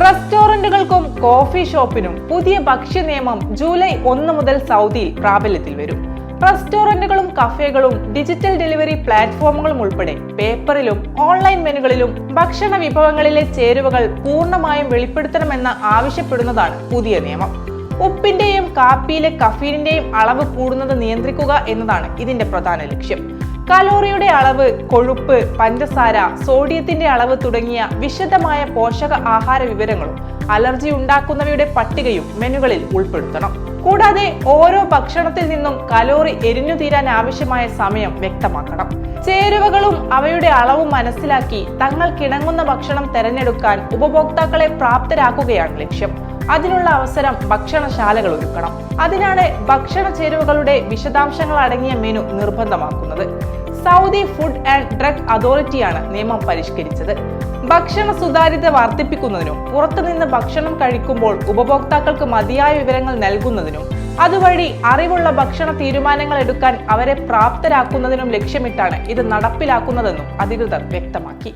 റെസ്റ്റോറന്റുകൾക്കും coffee ഷോപ്പിനും പുതിയ ഭക്ഷ്യ നിയമം ജൂലൈ ഒന്ന് മുതൽ സൗദിയിൽ പ്രാബല്യത്തിൽ വരും. റെസ്റ്റോറന്റുകളും കഫേകളും ഡിജിറ്റൽ ഡെലിവറി പ്ലാറ്റ്ഫോമുകളും ഉൾപ്പെടെ പേപ്പറിലും ഓൺലൈൻ മെനുകളിലും ഭക്ഷണ വിഭവങ്ങളിലെ ചേരുവകൾ പൂർണമായും വെളിപ്പെടുത്തണമെന്ന് ആവശ്യപ്പെടുന്നതാണ് പുതിയ നിയമം. ഉപ്പിന്റെയും കാപ്പിയിലെ കഫീനിന്റെയും അളവ് കൂടുന്നത് നിയന്ത്രിക്കുക എന്നതാണ് ഇതിന്റെ പ്രധാന ലക്ഷ്യം. കലോറിയുടെ അളവ് കൊഴുപ്പ് പഞ്ചസാര സോഡിയത്തിന്റെ അളവ് തുടങ്ങിയ വിശദമായ പോഷക ആഹാര വിവരങ്ങളും അലർജി ഉണ്ടാക്കുന്നവയുടെ പട്ടികയും മെനുകളിൽ ഉൾപ്പെടുത്തണം. കൂടാതെ ഓരോ ഭക്ഷണത്തിൽ നിന്നും കലോറി എരിഞ്ഞു തീരാൻ ആവശ്യമായ സമയം വ്യക്തമാക്കണം. ചേരുവകളും അവയുടെ അളവും മനസ്സിലാക്കി തങ്ങൾ കിണങ്ങുന്ന ഭക്ഷണം തിരഞ്ഞെടുക്കാൻ ഉപഭോക്താക്കളെ പ്രാപ്തരാക്കുകയാണ് ലക്ഷ്യം. അതിനുള്ള അവസരം ഭക്ഷണശാലകൾ ഒരുക്കണം. അതിനാണ് ഭക്ഷണ ചേരുവകളുടെ വിശദാംശങ്ങൾ അടങ്ങിയ മെനു നിർബന്ധമാക്കുന്നത്. സൗദി ഫുഡ് ആൻഡ് ഡ്രഗ് അതോറിറ്റിയാണ് നിയമം പരിഷ്കരിച്ചത്. ഭക്ഷണ സുതാര്യത വർദ്ധിപ്പിക്കുന്നതിനും പുറത്തുനിന്ന് ഭക്ഷണം കഴിക്കുമ്പോൾ ഉപഭോക്താക്കൾക്ക് മതിയായ വിവരങ്ങൾ നൽകുന്നതിനും അതുവഴി അറിവുള്ള ഭക്ഷണ തീരുമാനങ്ങൾ എടുക്കാൻ അവരെ പ്രാപ്തരാക്കുന്നതിനും ലക്ഷ്യമിട്ടാണ് ഇത് നടപ്പിലാക്കുന്നതെന്നും അധികൃതർ വ്യക്തമാക്കി.